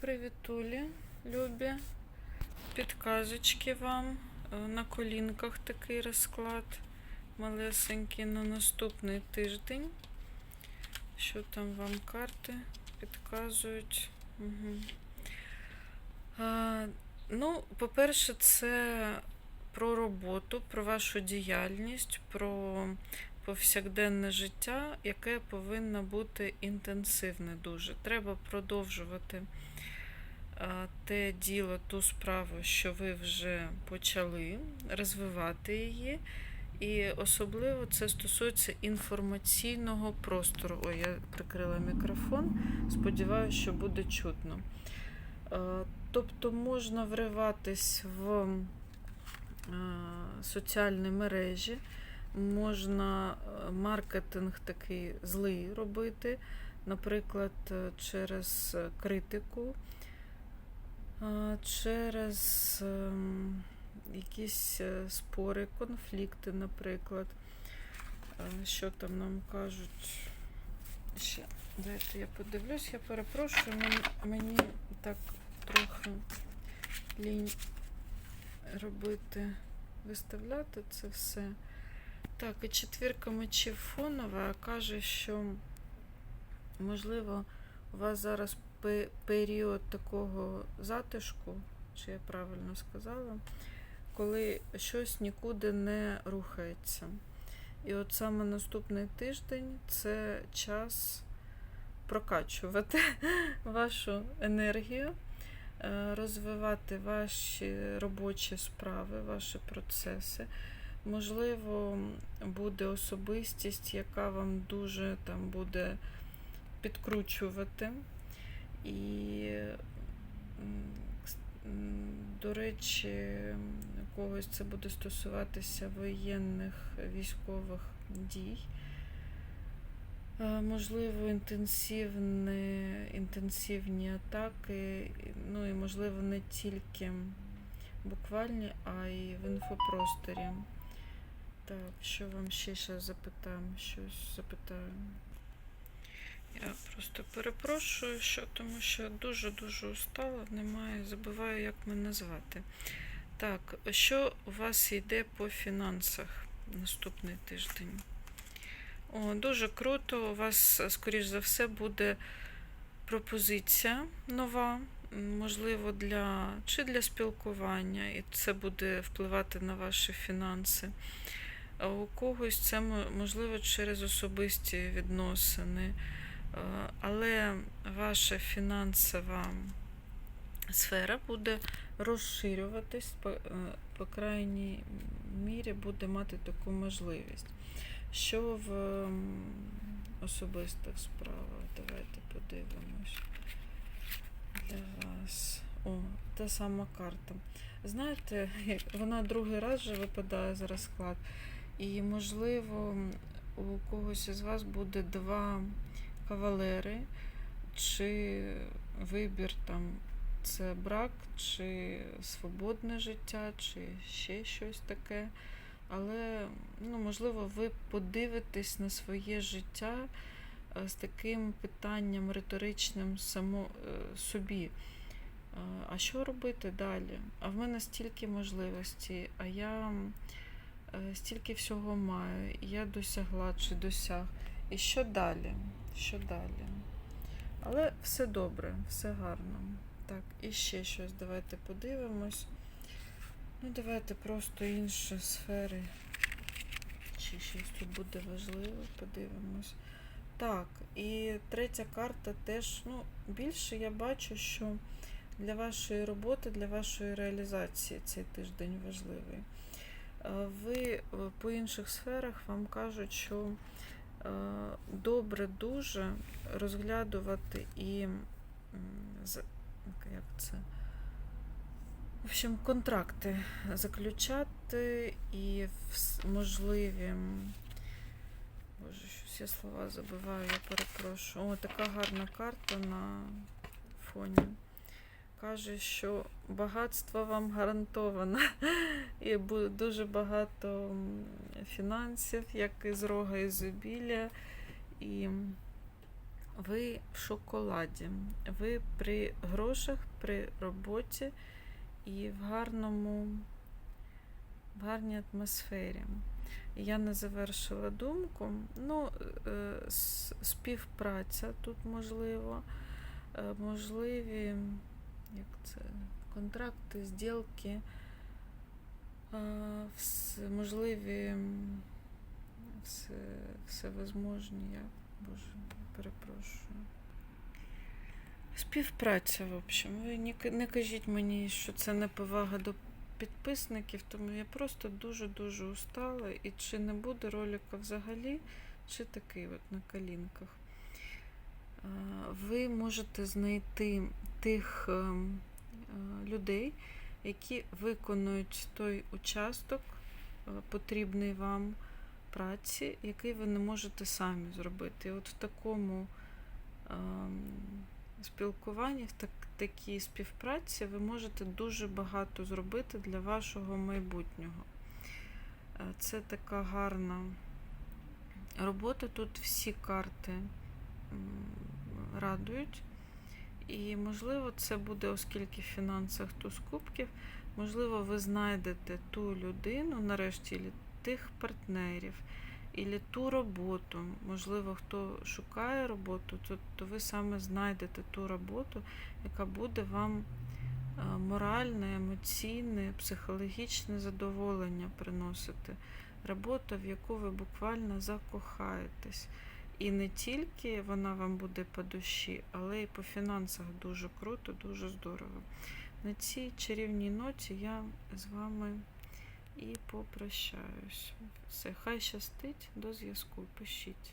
Привітулі, любі. Підказочки вам. Е, На колінках такий розклад малесенький на наступний тиждень. Що там вам карти підказують? Угу. А, ну, по-перше, це про роботу, про вашу діяльність, про повсякденне життя, яке повинно бути інтенсивне дуже. Треба продовжувати а, те діло, ту справу, що ви вже почали, розвивати її. І особливо це стосується інформаційного простору. Ой, я прикрила мікрофон, сподіваюся, що буде чутно. Е, Тобто можна вриватись в е, соціальні мережі, можна е, маркетинг такий злий робити, наприклад, е, через е, критику, через ем, якісь спори, конфлікти, наприклад. Що там нам кажуть? Ще дайте я подивлюсь, я перепрошую, мені так трохи лінь робити, виставляти це все. Так, і четвірка мечів фонова каже, що можливо у вас зараз період такого затишку, чи я правильно сказала, коли щось нікуди не рухається. І от саме наступний тиждень це час прокачувати вашу енергію, е, розвивати ваші робочі справи, ваші процеси. Можливо, буде особистість, яка вам дуже там буде підкручувати. І, до речі, когось це буде стосуватися воєнних військових дій. Е, Можливо, інтенсивні, інтенсивні атаки, ну і можливо не тільки буквальні, а й в інфопросторі. Так, що вам ще ще запитаємо? Щось запитаю. Я просто перепрошую, що, тому що дуже-дуже устала, немає, забуваю, як мене звати. Так, що у вас йде по фінансах наступний тиждень? О, дуже круто. У вас, скоріш за все, буде пропозиція нова, можливо, для чи для спілкування, і це буде впливати на ваші фінанси. А у когось це можливо через особисті відносини. Е, Але ваша фінансова сфера буде розширюватись, по, е, крайній мірі буде мати таку можливість. Що в особистих справах? Давайте подивимось для вас. О, та сама карта. Знаєте, вона другий раз вже випадає за розклад. І, можливо, у когось із вас буде два кавалери, чи вибір там це брак, чи свободне життя, чи ще щось таке. Але, ну, можливо, ви подивитесь на своє життя е, з таким питанням риторичним само е, собі. Е, А що робити далі? А в мене стільки можливостей, а я стільки всього маю, я досягла чи досяг. І що далі? Що далі? Але все добре, все гарно. Так, і ще щось давайте подивимось. Ну, давайте просто інші сфери. Чи щось тут буде важливо, подивимось. Так, і третя карта теж, ну, більше я бачу, що для вашої роботи, для вашої реалізації цей тиждень важливий. Е, Ви е, по інших сферах вам кажуть, що е, добре дуже розглядувати і як це? В общем, контракти заключати і можливі. Боже, щось я слова забиваю, я перепрошую. О, така гарна карта на фоні. Каже, що багатство вам гарантовано. І буде дуже багато фінансів, як із рога ізобілля. І ви в шоколаді, ви при грошах, при роботі і в гарному, в гарній атмосфері. Я не завершила думку. Ну, е, співпраця тут можливо, е, можливі як це, контракти, зділки, можливі все, всевозможні, я, боже, перепрошую. Співпраця, в общем. Ви не, не кажіть мені, що це неповага до підписників, тому я просто дуже-дуже устала. І чи не буде ролика взагалі, чи такий от на колінках. Ви можете знайти тих ем, е, людей, які виконують той участок, е, потрібний вам праці, який ви не можете самі зробити. І от в такому ем, спілкуванні, в так, такій співпраці ви можете дуже багато зробити для вашого майбутнього. Е, Це така гарна робота. Тут всі карти радують. І, можливо, це буде, оскільки в фінансах туз кубків, можливо, ви знайдете ту людину, нарешті, тих партнерів, і ту роботу. Можливо, хто шукає роботу, то, то ви саме знайдете ту роботу, яка буде вам е, моральне, емоційне, психологічне задоволення приносити. Робота, в яку ви буквально закохаєтесь. І не тільки вона вам буде по душі, але й по фінансах дуже круто, дуже здорово. На цій чарівній ноті я з вами і попрощаюсь. Все, хай щастить, до зв'язку. Пишіть.